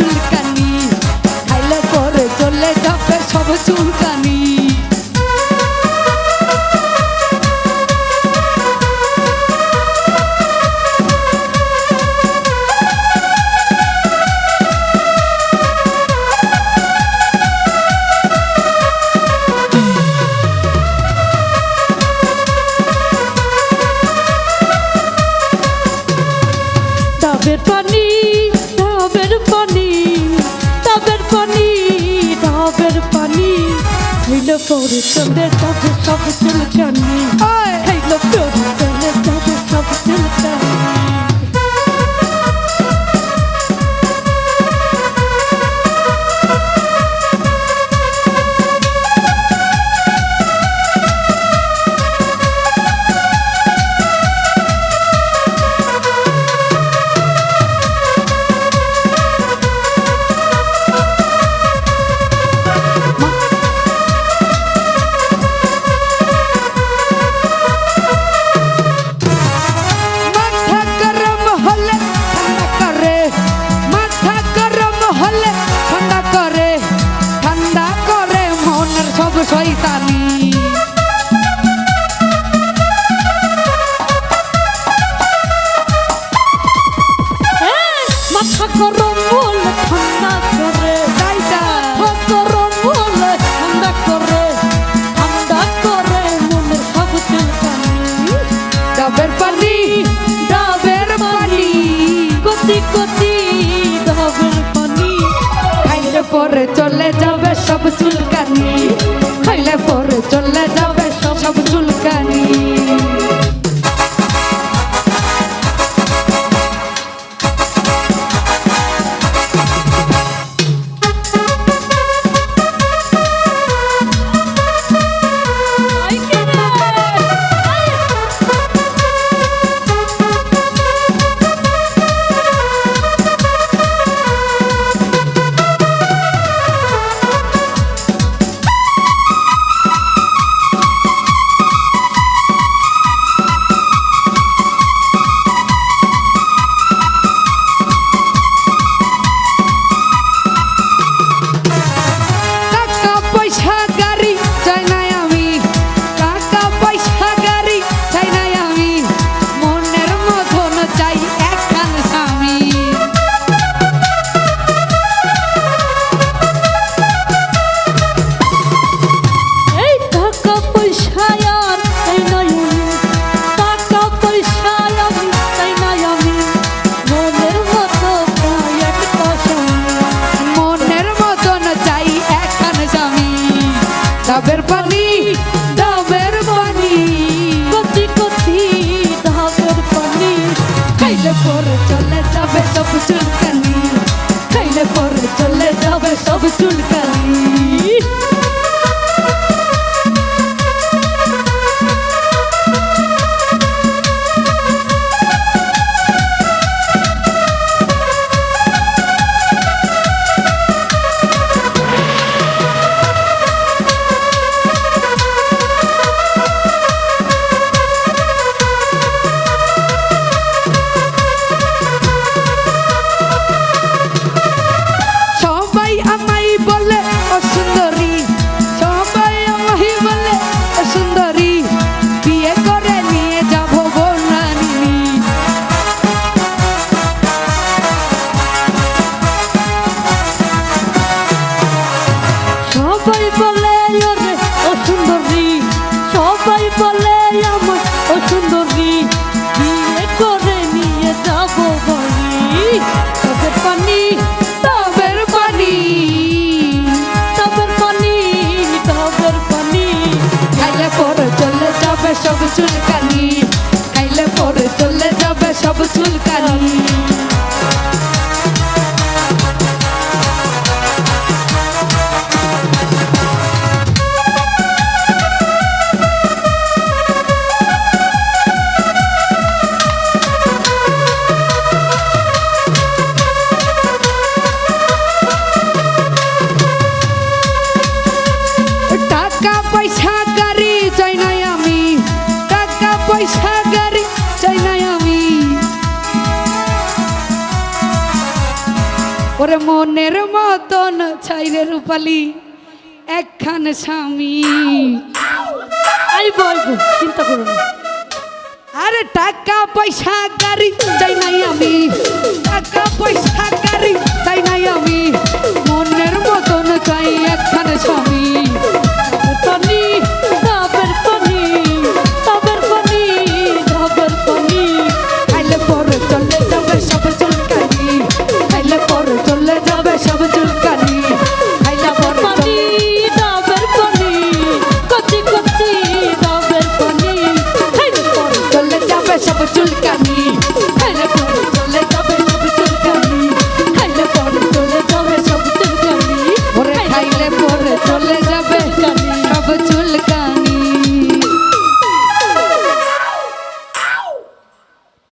চুলকানি খাইলে পরে চলে যাবে সব চুলকানি। folded, some bed, some bed, some bed, শয়তানি যাবে সব চুলকানি খাইলে পরে চলে যাবে সব চুলকানি সবাই বলে ওরে ও সুন্দরী সবাই বলে আমার ও সুন্দরী বিয়ে করে নিয়ে যাব বলি তোদের পানি তবের পানি তবের পানি তবের পানি। খাইলে পরে চলে যাবে সব চুলকানি, খাইলে পরে চলে যাবে সব চুলকানি। পয়সা গাড়ি চাই নাই আমি। ওরে মনের মতন চাই রে রূপালি একখান স্বামী। আই বলব চিন্তা করো না। আরে টাকা পয়সা গাড়ি চাই নাই আমি। টাকা পয়সা গাড়ি চাই নাই আমি।